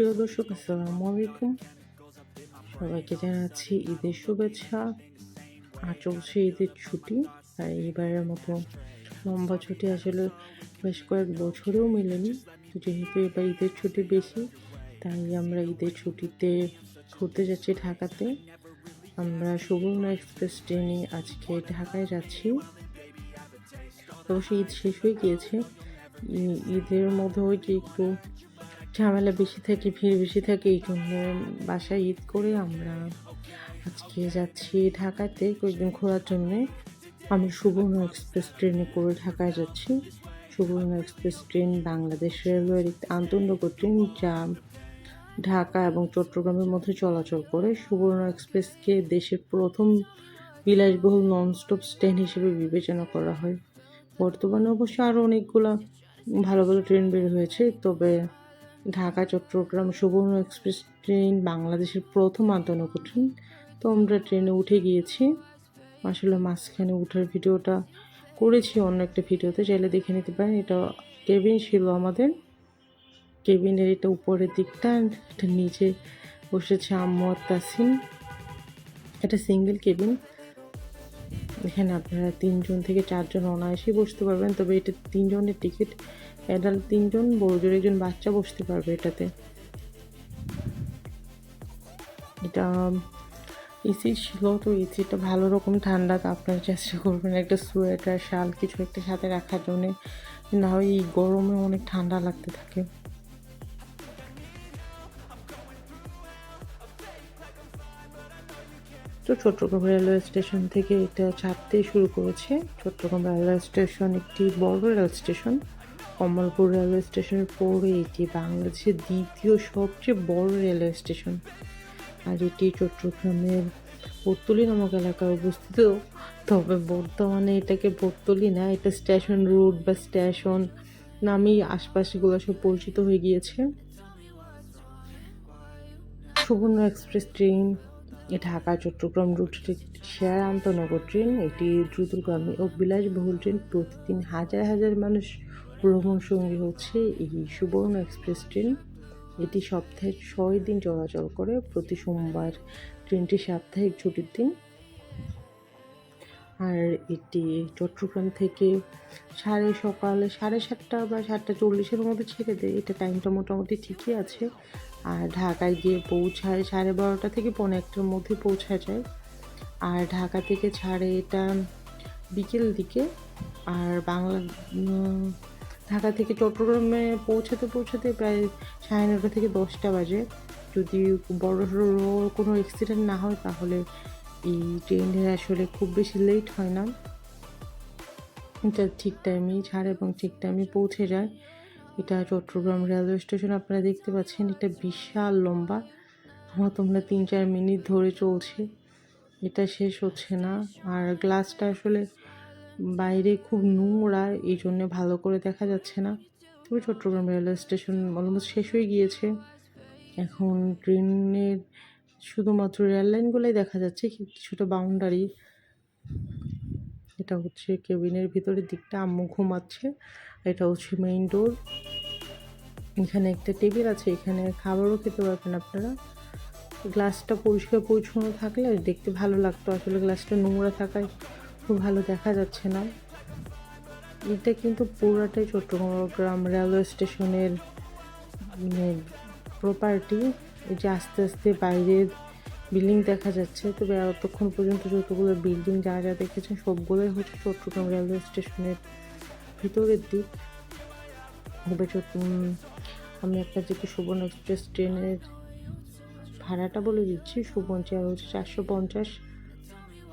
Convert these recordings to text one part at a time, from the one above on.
প্রিয় দর্শক, আসসালামু আলাইকুম। সবাইকে জানাচ্ছি ঈদের শুভেচ্ছা। আর চলছে ঈদের ছুটি আর এইবারের মতো লম্বা ছুটি আসলে বেশ কয়েক বছরেও মেলেনি। যেহেতু এবার ঈদের ছুটি বেশি, তাই আমরা ঈদের ছুটিতে ঘুরতে যাচ্ছি ঢাকাতে। আমরা সুবর্ণ এক্সপ্রেস ট্রেনে আজকে ঢাকায় যাচ্ছি। অবশ্যই ঈদ শেষ হয়ে গিয়েছে। ঈদের মধ্যে ওই যে একটু ঝামেলা বেশি থাকে, ভিড় বেশি থাকে, এই জন্য বাসায় ঈদ করে আমরা আজকে যাচ্ছি ঢাকাতে কয়েকদিন ঘোরার জন্য। আমি সুবর্ণ এক্সপ্রেস ট্রেনে করে ঢাকায় যাচ্ছি। সুবর্ণ এক্সপ্রেস ট্রেন বাংলাদেশ রেলওয়ের একটি আন্তনগর ট্রেন যা ঢাকা এবং চট্টগ্রামের মধ্যে চলাচল করে। সুবর্ণ এক্সপ্রেসকে দেশের প্রথম বিলাসবহুল ননস্টপ ট্রেন হিসেবে বিবেচনা করা হয়। বর্তমানে অবশ্য আরও অনেকগুলো ভালো ভালো ট্রেন বের হয়েছে, তবে ঢাকা, চট্টগ্রাম, সুবর্ণ এক্সপ্রেস ট্রেন বাংলাদেশের প্রথম আন্তনগর ট্রেন তো আমরা ট্রেনে উঠে গিয়েছি। আসলে মাঝখানে উঠার ভিডিওটা করেছি অন্য একটা ভিডিওতে, চাইলে দেখে নিতে পারেন। এটা কেবিন ছিল আমাদের। কেবিনের এটা উপরের দিকটা, এটা নিচে বসেছে আম্মু তাসিম এটা সিঙ্গেল কেবিন। এখানে আপনারা তিনজন থেকে চারজন অনায়াসেই বসতে পারবেন, তবে এটা তিনজনের টিকিট। অ্যাডাল্ট তিনজন, বড়জোর একজন বাচ্চা বসতে পারবে এটাতে। এটা এসি ছিল, তো এসিটা ভালো রকম ঠান্ডা, তো আপনারা চেষ্টা করবেন একটা সোয়েটার শাল কিছু একটা সাথে রাখার জন্যে। না হয় এই গরমে অনেক ঠান্ডা লাগতে থাকে। তো চট্টগ্রাম রেলওয়ে স্টেশন থেকে এটা ছাড়তেই শুরু করেছে। চট্টগ্রাম রেলওয়ে স্টেশন একটি বড় রেল স্টেশন কমলপুর রেলওয়ে স্টেশনের পরে এটি বাংলাদেশের দ্বিতীয় সবচেয়ে বড় রেলওয়ে স্টেশন আর এটি চট্টগ্রামের বর্তলি নামক এলাকায় অবস্থিত। তবে বর্তমানে এটাকে বর্তলি না, এটা স্টেশন রোড বা স্টেশন নামেই আশপাশগুলো সব পরিচিত হয়ে গিয়েছে। সুবর্ণ এক্সপ্রেস ট্রেন ঢাকা, চট্টগ্রাম একটি শেয়ার আন্তনগর ট্রেন এটি দ্রুতগামী ও বিলাসবহুল ট্রেন প্রতিদিন হাজার হাজার মানুষ ভ্রমণ সঙ্গী হচ্ছে এই সুবর্ণ এক্সপ্রেস ট্রেন এটি সপ্তাহে ছয় দিন চলাচল করে, প্রতি সোমবার ট্রেনটি সাপ্তাহিক ছুটির দিন। আর এটি চট্টগ্রাম থেকে সাড়ে সকালে সাড়ে সাতটা বা সাতটা চল্লিশের মধ্যে ছেড়ে দেয়। এটা টাইমটা মোটামুটি ঠিকই আছে। আর ঢাকায় গিয়ে পৌঁছায় সাড়ে বারোটা থেকে পৌনে একটার মধ্যে পৌঁছা যায়। আর ঢাকা থেকে ছাড়ে এটা বিকেল দিকে। আর বাংলা ঢাকা থেকে চট্টগ্রামে পৌঁছাতে পৌঁছাতে প্রায় সাড়ে নটা থেকে দশটা বাজে। যদি বড় সড়ো কোনো অ্যাক্সিডেন্ট না হয়, তাহলে এই ট্রেনের আসলে খুব বেশি লেট হয় না। এটা ঠিক টাইমেই ছাড়ে এবং ঠিক টাইমে পৌঁছে যায়। এটা চট্টগ্রাম রেলওয়ে স্টেশন আপনারা দেখতে পাচ্ছেন, এটা বিশাল লম্বা। আমার তোমরা তিন চার মিনিট ধরে চলছে, এটা শেষ হচ্ছে না। আর গ্লাসটা আসলে বাইরে খুব নোংরা এই জন্য ভালো করে দেখা যাচ্ছে না। তবে চট্টগ্রাম রেলওয়ে স্টেশন অলমোস্ট শেষ হয়ে গিয়েছে। এখন ট্রেনের শুধুমাত্র রেল লাইনগুলোই দেখা যাচ্ছে, কিছুটা বাউন্ডারি এটা হচ্ছে কেবিনের ভিতরের দিকটা, আম্মু ঘুমাচ্ছে। এটা হচ্ছে মেইন ডোর এখানে একটা টেবিল আছে, এখানে খাবারও খেতে পারবেন আপনারা। গ্লাসটা পরিষ্কার পরিচ্ছন্ন থাকলে দেখতে ভালো লাগতো, আসলে গ্লাসটা নোংরা থাকায় খুব ভালো দেখা যাচ্ছে না। এটা কিন্তু পুরাটাই চট্টগ্রাম রেলওয়ে স্টেশনের মানে প্রপার্টি এই যে আস্তে আস্তে বাইরের বিল্ডিং দেখা যাচ্ছে। তবে এতক্ষণ পর্যন্ত যতগুলো বিল্ডিং যা যা দেখেছেন সবগুলোই হচ্ছে চট্টগ্রাম রেলওয়ে স্টেশনের ভিতরের দিক। আমি আপনাদেরকে সুবর্ণ এক্সপ্রেস ট্রেনের ভাড়াটা বলে দিচ্ছি, সুবর্ণ চেয়ার হচ্ছে চারশো পঞ্চাশ।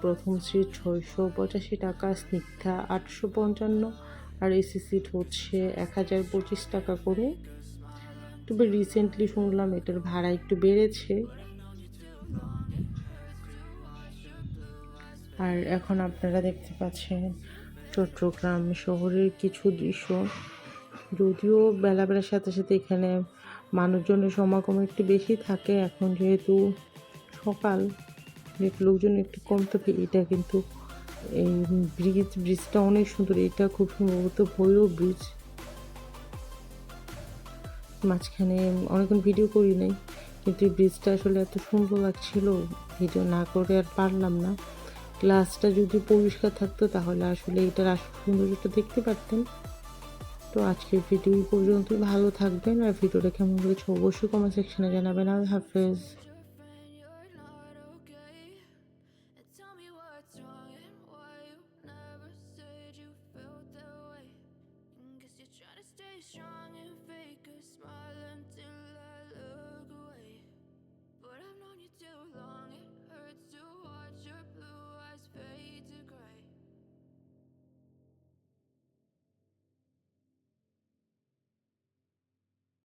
প্রথম সিট ছয়শো পঁচাশি টাকা, স্নিগ্ধা আটশো পঞ্চান্ন। আর এসি সিট হচ্ছে এক হাজার পঁচিশ টাকা করে। তবে রিসেন্টলি শুনলাম এটার ভাড়া একটু বেড়েছে। আর এখন আপনারা দেখতে পাচ্ছেন চট্টগ্রাম শহরের কিছু দৃশ্য। যদিও বেলা বেলার সাথে সাথে এখানে মানুষজনের সমাগম একটু বেশি থাকে, এখন যেহেতু সকাল লোকজন একটু কম থাকে, এটা কিন্তু এই ব্রিজ, ব্রিজটা অনেক সুন্দর, এটা খুব সম্ভবত ভৈরব ব্রিজ। মাঝখানে অনেকক্ষণ ভিডিও করি নাই, কিন্তু এই ব্রিজটা আসলে এত সুন্দর লাগছিল ভিডিও না করে আর পারলাম না। গ্লাসটা যদি পরিষ্কার থাকতো, তাহলে আসলে এটার আসল সৌন্দর্যটা দেখতে পারতেন। তো আজকের ভিডিও পর্যন্ত ভালো থাকবেন আর ভিডিওটা কেমন হয়েছে অবশ্যই কমেন্ট সেকশনে জানাবেন। আর হাফেজ। Strong.